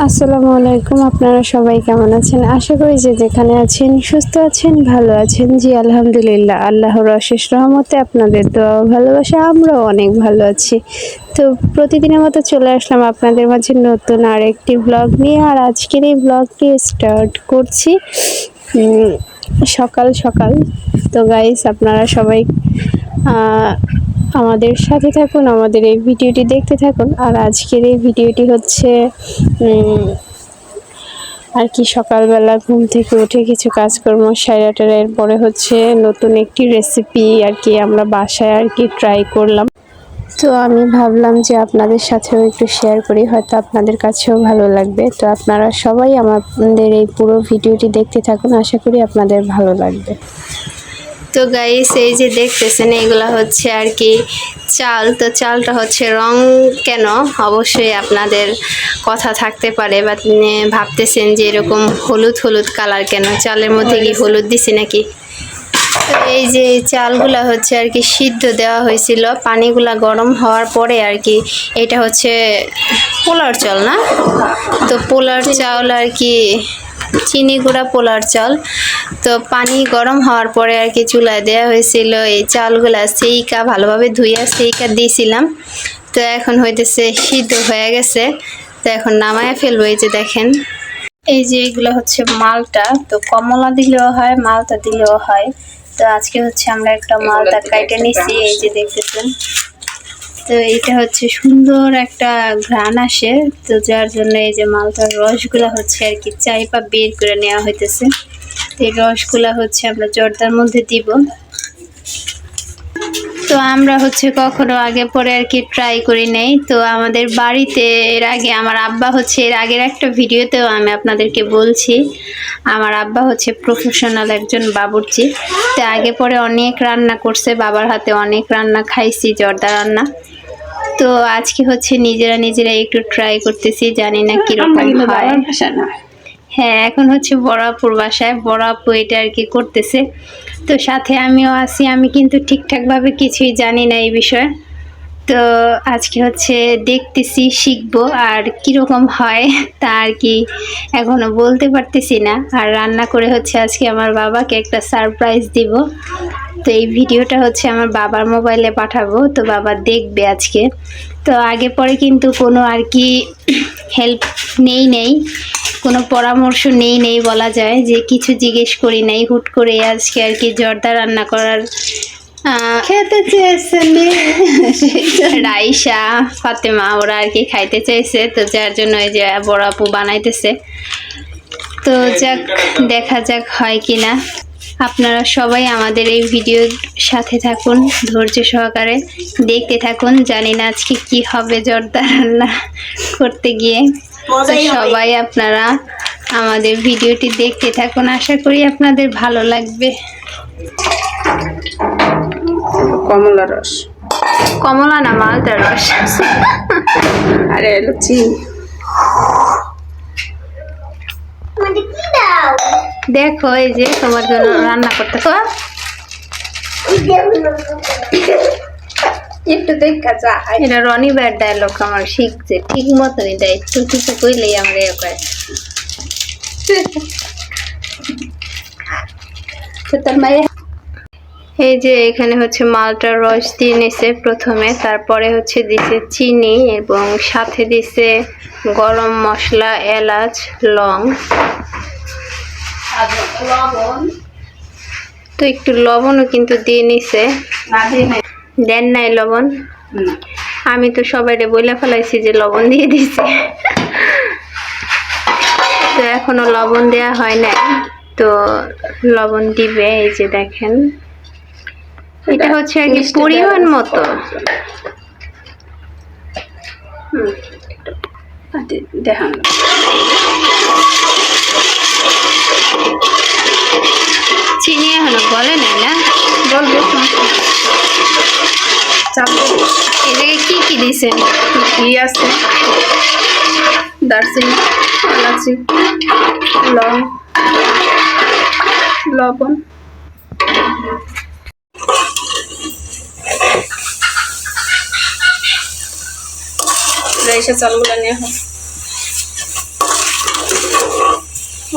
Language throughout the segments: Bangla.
আসসালামু আলাইকুম, আপনারা সবাই কেমন আছেন? আশা করি যে যেখানে আছেন, সুস্থ আছেন, ভালো আছেন। জি, আলহামদুলিল্লাহ, আল্লাহর অশেষ রহমতে আপনাদের দোয়া ভালোবাসা, আমরাও অনেক ভালো আছি। তো প্রতিদিনের মতো চলে আসলাম আপনাদের মাঝে নতুন আর একটি ব্লগ নিয়ে, আর আজকের এই ব্লগটি স্টার্ট করছি সকাল সকাল। তো গাইস আপনারা সবাই আমাদের সাথে থাকুন, আমাদের এই ভিডিওটি দেখতে থাকুন। আর আজকের এই ভিডিওটি হচ্ছে আর কি সকালবেলা ঘুম থেকে উঠে কিছু কাজকর্ম সাইরাটার পরে হচ্ছে নতুন একটি রেসিপি আর কি আমরা বাসায় আর কি ট্রাই করলাম। তো আমি ভাবলাম যে আপনাদের সাথেও একটু শেয়ার করি, হয়তো আপনাদের কাছেও ভালো লাগবে। তো আপনারা সবাই আমাদের এই পুরো ভিডিওটি দেখতে থাকুন, আশা করি আপনাদের ভালো লাগবে। তো গাইস এই যে দেখতেছেন এগুলা হচ্ছে আর কি চাল। তো চালটা হচ্ছে রং কেন? অবশ্যই আপনাদের কথা থাকতে পারে বা উম, ভাবতেছেন যে এরকম হলুদ হলুদ কালার কেন? চালের মধ্যে কি হলুদ দিছি নাকি? তো এই যে চালগুলা হচ্ছে আর কি সিদ্ধ দেওয়া হয়েছিল পানিগুলা গরম হওয়ার পরে আর কি এটা হচ্ছে পোলার চাল না? তো পোলার চাল আর কি চিনি গুঁড়া পোলার চাল। তো পানি গরম হওয়ার পরে আর কি চুলায় দেওয়া হয়েছিল এই চালগুলা সেইকা, ভালোভাবে ধুইয়া সেইকা দিয়েছিলাম তো এখন হইতেছে সিদ্ধ হয়ে গেছে। তো এখন নামায়া ফেলব এই যে দেখেন। এই যে এগুলো হচ্ছে মালটা। তো কমলা দিলেও হয়, মালটা দিলেও হয়। তো আজকে হচ্ছে আমরা একটা মালটা কাইটে নিছি, এই যে দেখতেছেন। তো এটা হচ্ছে সুন্দর একটা ঘ্রাণ আসে। তো যার জন্য এই যে মালটার রসগুলা হচ্ছে আর কি চাইপা বের করে নেওয়া হইতেছে। এই রসগুলা হচ্ছে আমরা জর্দার মধ্যে দিব। তো আমরা হচ্ছে কখনো আগে পরে আর কি ট্রাই করি নাই। তো আমাদের বাড়িতে এর আগে আমার আব্বা হচ্ছে এর আগের একটা ভিডিওতেও আমি আপনাদেরকে বলছি আমার আব্বা হচ্ছে প্রফেশনাল একজন বাবুর্চি। তো আগে পরে অনেক রান্না করছে বাবার হাতে অনেক রান্না খাইছি জর্দা রান্না। তো আজকে হচ্ছে নিজেরা নিজেরা একটু ট্রাই করতেছি জানি না কীরকম হয়। হ্যাঁ এখন হচ্ছে বড়াপুর বাসায়। বড়াপু এটা আর কি করতেছে। তো সাথে আমিও আছি। আমি কিন্তু ঠিকঠাকভাবে কিছুই জানি না এই বিষয়ে। তো আজকে হচ্ছে দেখতেছি, শিখব আর কীরকম হয় তা আর কি এখনও বলতে পারতেছি না। আর রান্না করে হচ্ছে আজকে আমার বাবাকে একটা সারপ্রাইজ দিব। তো এই ভিডিওটা হচ্ছে আমার বাবার মোবাইলে পাঠাবো তো বাবা দেখবে আজকে। তো আগে পরে কিন্তু কোনো আর কি হেল্প নেই নেই। কোনো পরামর্শ নেই নেই বলা যায় যে কিছু জিজ্ঞেস করি নাই হুট করে আজকে আর কি জর্দা রান্না করার খেতে চেয়েছে রাইসা ফাতেমা ওরা আর কি খাইতে চাইছে তো যার জন্য এই যে বড় আপু বানাইতেছে। তো যাক দেখা যাক হয় কি না আপনারা সবাই আমাদের এই ভিডিওর সাথে থাকুন ধৈর্য সহকারে দেখতে থাকুন। জানি না আজকে কি হবে জর্দা রান্না করতে গিয়ে। তো সবাই আপনারা আমাদের ভিডিওটি দেখতে থাকুন। আশা করি আপনাদের ভালো লাগবে। কমলা রস। কমলা না মালটার রস। আরে লুচি। দেখো এই যে তোমার জন্য রান্না করতে একটু দেখা যায় এটা রনি ব্যাড ডায়লগ আমার শিখছে। ঠিক মতনই দেয় একটু কিছু কইলেই আমরা এ করে। তো তোর মায়ের এই যে এখানে হচ্ছে মালটার রস দিয়ে নিছে প্রথমে তারপরে হচ্ছে দিছে চিনি এবং সাথে দিছে গরম মশলা এলাচ লং। লবণ তো একটু লবণও কিন্তু দিয়ে নিছে। না দেন নাই লবণ। আমি তো সবাইরে বইলা ফেলাইছি যে লবণ দিয়ে দিছে। তো এখনও লবণ দেয়া হয় নাই। তো লবণ দিবে এই যে দেখেন। এটা হচ্ছে আর কি পরিমাণ মতো। দে- দেখান। চিনি এখনও গলে নাই না? বলব চাপে। কি কি দিছেন? কি আছে। দারচিনি এলাচি লং লবণ। রাইসের চালগুলো নিয়ে হোক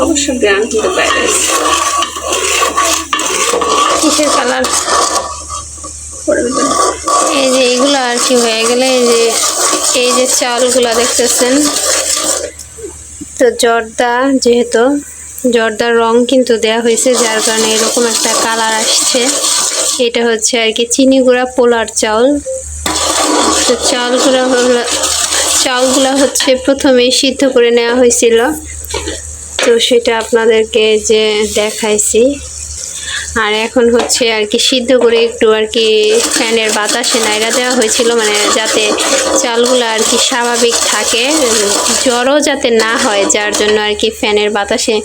অবশ্য গ্রাম কিন্তু বাইরে কিসের কালার? এই যে এইগুলো আর কি হয়ে গেলে, এই যে এই যে চালগুলো দেখতেছেন। তো জর্দা যেহেতু, জর্দার রং কিন্তু দেয়া হয়েছে, যার কারণে এরকম একটা কালার আসছে। এটা হচ্ছে আর কি চিনি গুঁড়া পোলার চাউল তো চালগুলো হলো চাউলগুলো হচ্ছে প্রথমে সিদ্ধ করে নেওয়া হয়েছিল। তো সেটা আপনাদেরকে যে দেখাইছি। আর এখন হচ্ছে আর কি সিদ্ধ করে একটু আর কি ফ্যানের বাতাসে নাইরা দেওয়া হয়েছিল মানে যাতে চালগুলো আর কি স্বাভাবিক থাকে, জ্বরও যাতে না হয়, যার জন্য আর কি ফ্যানের বাতাসে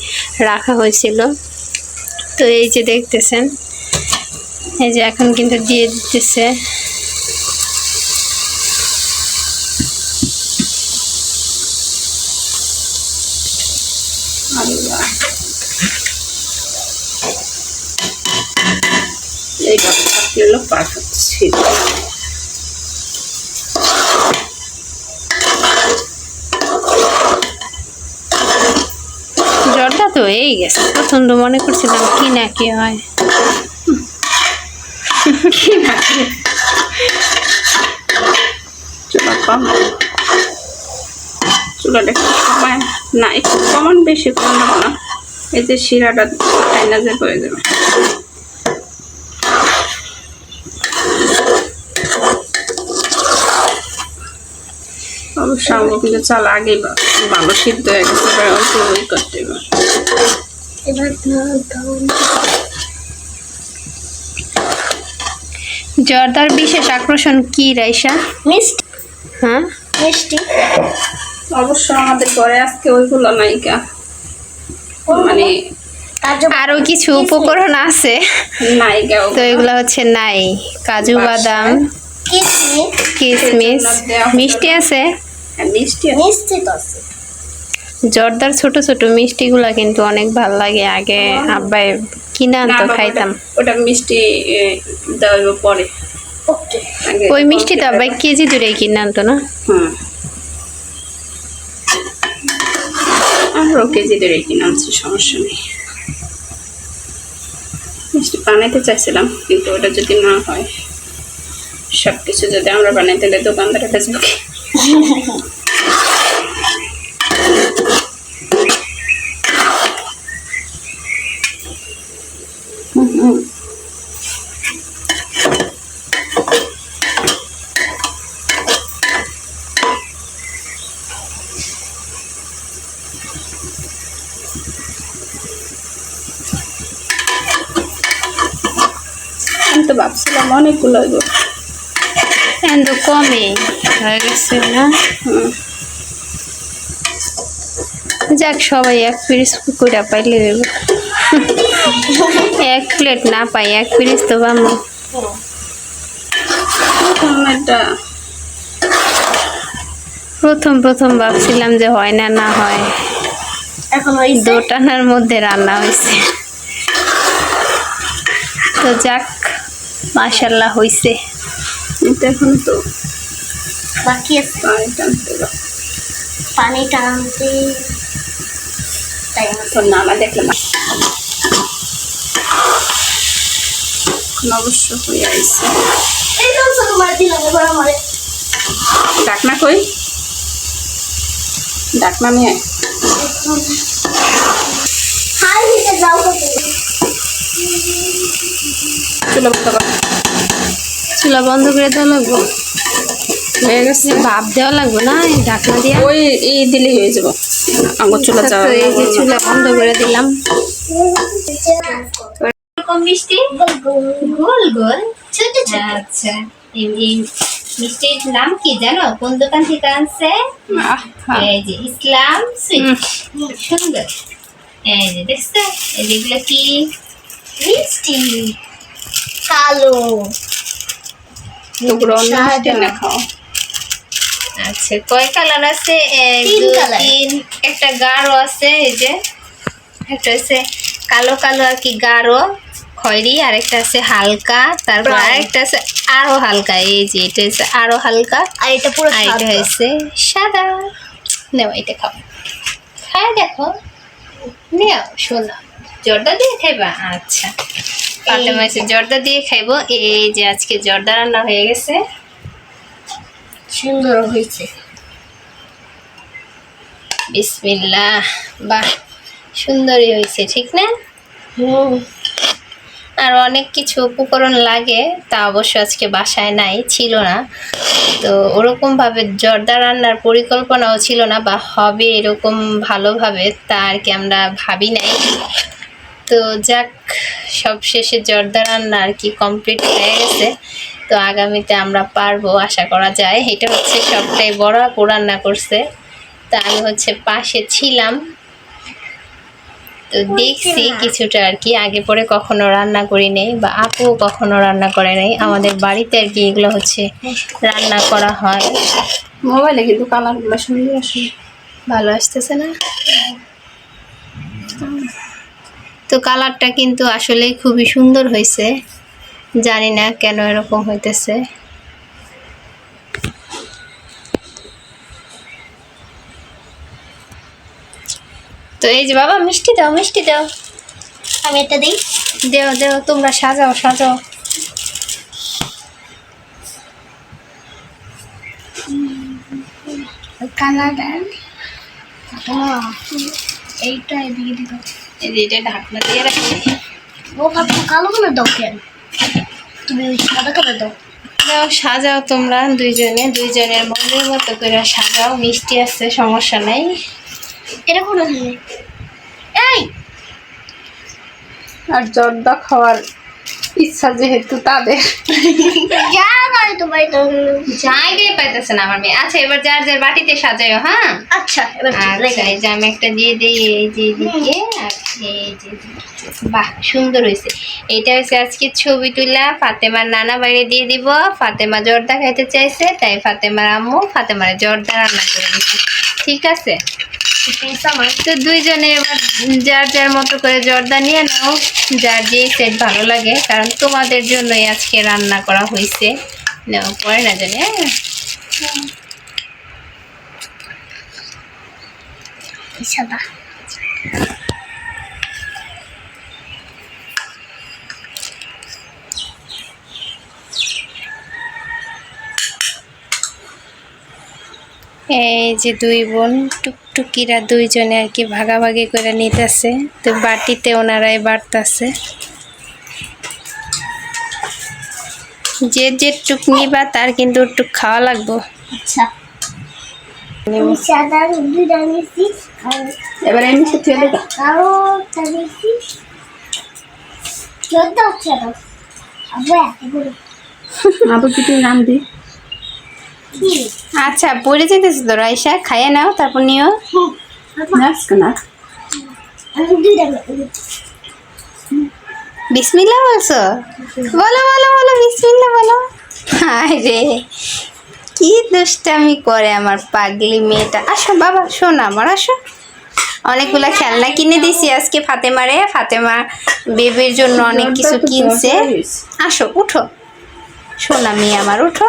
রাখা হয়েছিল। তো এই যে দেখতেছেন, এই যে এখন কিন্তু দিয়ে দিতেছে। হলো পারফেক্ট ছিল। জ্বরটা তো এই গেছে তো মনে করছিলাম কি না কি হয়। কি না চুলা কম। চুলাটা একটু সময় না একটু কমান বেশি করে নেব না। এই যে শিরাটা আইনা যে হয়ে যাবে। কিন্তু চাল আগেই বা- ভালো সিদ্ধ হয়ে গেছে এবার অল্প ওই করতে হবে। জর্দার বিশেষ আকর্ষণ কি রাইসা? মিষ্টি। হ্যাঁ? মিষ্টি। অবশ্য আমাদের ঘরে আজকে ওইগুলো নাইকা মানে আরও কিছু উপকরণ আছে। নাইকা তো এগুলো হচ্ছে নাই। কাজু বাদাম। কিশমিশ কিশমিশ মিষ্টি আছে? মিষ্টি আছে। মিষ্টি তো আছে জর্দার ছোট ছোট মিষ্টিগুলা কিন্তু অনেক ভালো লাগে। আগে আব্বাই কিনে আনতো খাইতাম। ওটা- মিষ্টি দেওয়া পরে। ওই মিষ্টি তো আব্বাই কেজি দূরে কিনে আনতো না? হুম। আমরাও কেজি ধরে কিনে আনছি সমস্যা নেই। মিষ্টি বানাইতে চাইছিলাম কিন্তু ওটা যদি না হয় সব কিছু যদি আমরা বানাইতে হলে দোকানদারে আমি তো ভাবছিলাম অনেকগুলো এখন তো কমে হয়ে গেছে না যাক সবাই এক পিস করে পাইলে এক প্লেট না পাই এক পিস তো এটা প্রথম প্রথম ভাবছিলাম যে হয় না না হয়। দোটানার মধ্যে রান্না হয়েছে। তো যাক মাশাল্লাহ হয়েছে। এটা এখন তো বাকি আছে। পানি টানতে। পানি টানতে টাইম আছে। তো নানা দেখলাম। অবশ্য হয়ে আমারে ডাকনা কই? ডাকনা নিয়ে। চলো। চুলা বন্ধ করে দেওয়া লাগবো? হয়ে গেছে। ভাপ দেওয়া লাগবে না? এই ঢাকনা দিয়ে? ওই এই দিলেই হয়ে যাব। আঙ্গুর চুলা তো এই যে চুলা বন্ধ করে দিলাম। মিষ্টি? গোল গোল। ছোট ছোট। আচ্ছা মিষ্টির নাম কি জানো? কোন দোকান থেকে আনছে। এই যে ইসলাম সুইট। সুন্দর। এই যে দেখছ? এই কি? মিষ্টি। কালো টুকরো অন্য সাদা। মিষ্টি না খাও আচ্ছা কয় কালার আছে? তিন একটা গাঢ় আছে এই যে। একটা হচ্ছে কালো কালো আর কি গাঢ় খয়েরি আর একটা আছে হালকা তারপর। আরেকটা আছে আরও হালকা এই যে এটা হচ্ছে আরও হালকা। আর এটা পুরো আর এটা হয়েছে সাদা। নেও এটা খাও। খায় দেখো। নিও শোনো। জর্দা দিয়ে খাইবা? আচ্ছা। ফাতেমা এসে জর্দা দিয়ে খাইবো। এই যে আজকে জর্দা রান্না হয়ে গেছে। সুন্দর হয়েছে। বিসমিল্লাহ। বাহ সুন্দরই হয়েছে ঠিক না? আর অনেক কিছু উপকরণ লাগে তা অবশ্য আজকে বাসায় নাই ছিল না। তো ওরকমভাবে জর্দা রান্নার পরিকল্পনাও ছিল না বা হবে এরকম ভালোভাবে তা আর কি আমরা ভাবি নাই। তো যাক সব শেষে জর্দা রান্না আর কি কমপ্লিট হয়ে গেছে। তো আগামীতে আমরা পারব আশা করা যায়। এটা হচ্ছে সবটাই বড় আপু রান্না করছে। তা আমি হচ্ছে পাশে ছিলাম। তো দেখছি কিছুটা আর কি। আগে পরে কখনো রান্না করি নেই বা আপু কখনো রান্না করে নেই। আমাদের বাড়িতে আর কি এগুলো হচ্ছে রান্না করা হয়। মোবাইলে কিন্তু কালারগুলো সুন্দর আসে ভালো আসতেছে না? তো কালারটা কিন্তু আসলে খুবই সুন্দর হয়েছে। জানি না কেন এরকম হইতেছে। তো এই যে বাবা মিষ্টি দাও মিষ্টি দাও। আমি এটা দিই। দেও দেও তোমরা সাজাও সাজাও। কালারটা এইটা এদিকে দিতে এই যে এটা ঢাকনা দিয়ে রাখি। ও ভাবছ কালো কালার দাও কেন? তুমি ওই সাদা কালার দাও। দাও সাজাও তোমরা দুইজনে। দুইজনের মনের মতো করে সাজাও। মিষ্টি আছে সমস্যা নাই। এটা কোনো এই! আর জর্দা খাওয়ার ইচ্ছা যেহেতু তাদের। জায়গায় পাইতেছে না আমার মেয়ে। আচ্ছা এবার যার যার বাটিতে সাজাও হ্যাঁ? আচ্ছা আচ্ছা এই যে আমি একটা দিয়ে দিই এই যে আর বাহ, সুন্দর হয়েছে। এটা হচ্ছে আজকে ছবি তুলা। ফাতেমার নানা বাইরে দিয়ে দিব। ফাতেমা জর্দা খাইতে চাইছে, তাই ফাতেমার আম্মু ফাতেমার জর্দা রান্না করে দিচ্ছি ঠিক আছে? তো দুইজনে এবার যার যার মতো করে জর্দা নিয়ে নাও। যার যে সেট ভালো লাগে, কারণ তোমাদের জন্যই আজকে রান্না করা হয়েছে। নাও, পরে না জানি হ্যাঁ। এই যে দুই বোন টুকটুকিরা দুইজনে আর কি ভাগাভাগি করে নিতেছে। তো বাটিতে ওনারাই বাড়তাছে। যে যে টুক নিবা তার কিন্তু টুক খাওয়া লাগবো। আচ্ছা। এবার আবার নাম দিই কি আচ্ছা পড়ে যেতেছে তো রাইসা খাইয়ে নাও তারপর নিও। না বিসমিল্লা বলছো? বলো বলো বলো বিসমিল্লা বলো। হায় রে কি দুষ্টামি করে আমার পাগলি মেয়েটা। আসো বাবা শোন আমার আসো। অনেকগুলা খেলনা কিনে দিছি আজকে ফাতেমারে। ফাতেমা বেবির জন্য অনেক কিছু কিনছে। আসো উঠো। শোনা মেয়ে আমার উঠো।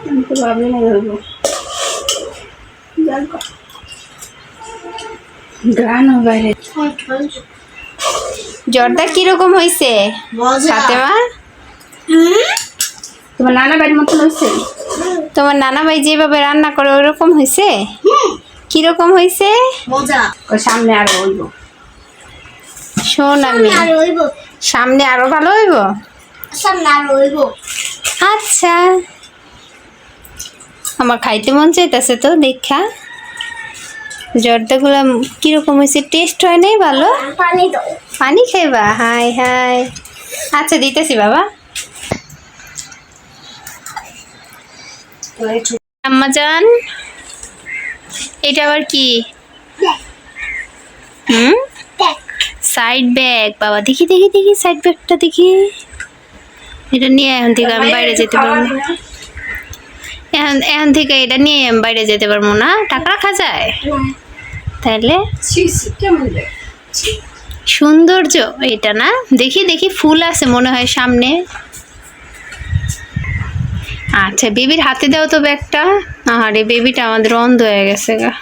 আমি তো ভাবি না ধরবো গান বাইরে জর্দা কীরকম হয়েছে তোমার নানা বাড়ির মতন হয়েছে তোমার নানা ভাই যেভাবে রান্না করে ওরকম হয়েছে কীরকম হয়েছে মজা। সামনে আর বলব শোন আমি। আর সামনে আরও ভালো হইব? সামনে আর রইব আচ্ছা। আমার খাইতে মন চাইতেছে তো দেখা। জর্দাগুলো কীরকম হয়েছে টেস্ট হয় নাই ভালো? পানি খাইবা? হাই হাই। আচ্ছা দিতেছি বাবা। আম্মা জান এটা আবার কি? হুম? সাইড ব্যাগ বাবা দেখি দেখি দেখি সাইড ব্যাগটা দেখি। এটা নিয়ে এখন থেকে আমি বাইরে যেতে পারব। এখন থেকে এটা নিয়ে বাইরে যেতে পারব না। টাকা রাখা যায়? তাহলে সৌন্দর্য, এটা না? দেখি দেখি, ফুল আছে মনে হয় সামনে। আচ্ছা বেবির হাতে দাও তো ব্যাগটা। আরে বেবিটা আমাদের অন্ধ হয়ে গেছে গা।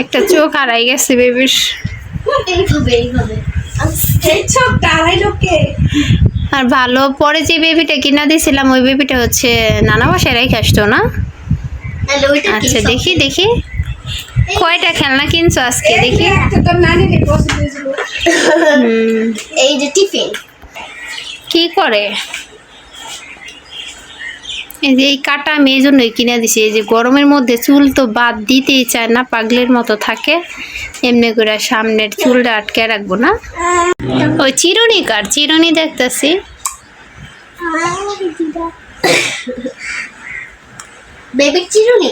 একটা চোখ হারাই গেছে বেবির। এইভাবে এইভাবে। আর ভালো পরে যে বেবিটা কিনা দিয়েছিলাম ওই বেবিটা হচ্ছে নানা বাসায় রেখে আসতো না? আচ্ছা দেখি দেখি। কয়টা খেলনা কিনছো আজকে? দেখি। এই যে টিফিন। কি করে? এই যে এই কাটা আমি এই জন্যই কিনে দিছি। এই যে গরমের মধ্যে চুল তো বাদ দিতেই চায় না পাগলের মতো থাকে। এমনি করে সামনের চুলটা আটকে রাখব না। ওই চিরুনি কার? চিরুনি দেখতেছি। চিরুনি?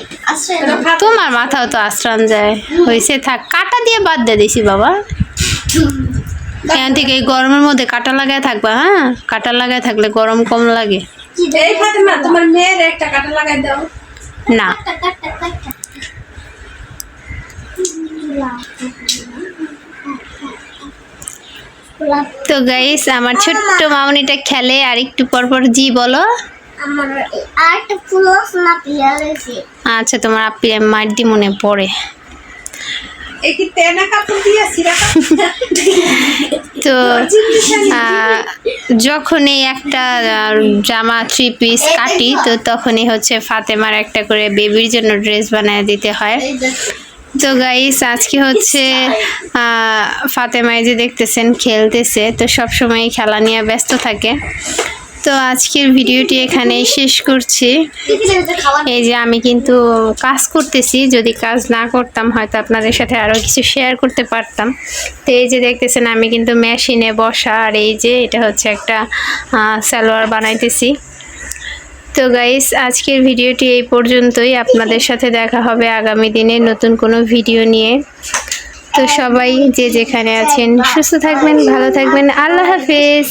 তোমার মাথাও তো আশ্রান যায়। হয়েছে থাক কাটা দিয়ে বাদ দিয়ে দিছি বাবা। এখান থেকে এই গরমের মধ্যে কাটা লাগায় থাকবা হ্যাঁ? কাটা লাগায় থাকলে গরম কম লাগে। এই ফাতেমা তোমার মেয়ের একটা কাটা লাগাই দাও। না। তো গাইস আমার ছোট্ট মামনিটা খেলে আর একটু পর পর জি বলো। আচ্ছা তোমার আপি মাড্ডি মনে পড়ে এই কি তেনা কাপড় দিয়ে সিরা তো আহ, যখন এই একটা জামা থ্রি পিস কাটি তো। তখনই হচ্ছে ফাতেমার একটা করে বেবির জন্য ড্রেস বানায় দিতে হয়। তো গাইস আজকে হচ্ছে আহ, ফাতেমা এই যে দেখতেছেন খেলতেছে তো সব সময় খেলা নিয়ে ব্যস্ত থাকে। তো আজকের ভিডিওটি এখানেই শেষ করছি। এই যে আমি কিন্তু কাজ করতেছি, যদি কাজ না করতাম হয়তো আপনাদের সাথে আরও কিছু শেয়ার করতে পারতাম। তো এই যে দেখতেছেন, আমি কিন্তু মেশিনে বসা, আর এই যে এটা হচ্ছে একটা সালোয়ার বানাইতেছি। তো গাইস আজকের ভিডিওটি এই পর্যন্তই। আপনাদের সাথে দেখা হবে আগামী দিনে নতুন কোনো ভিডিও নিয়ে। তো সবাই যে যেখানে আছেন, সুস্থ থাকবেন, ভালো থাকবেন। আল্লাহ হাফেজ।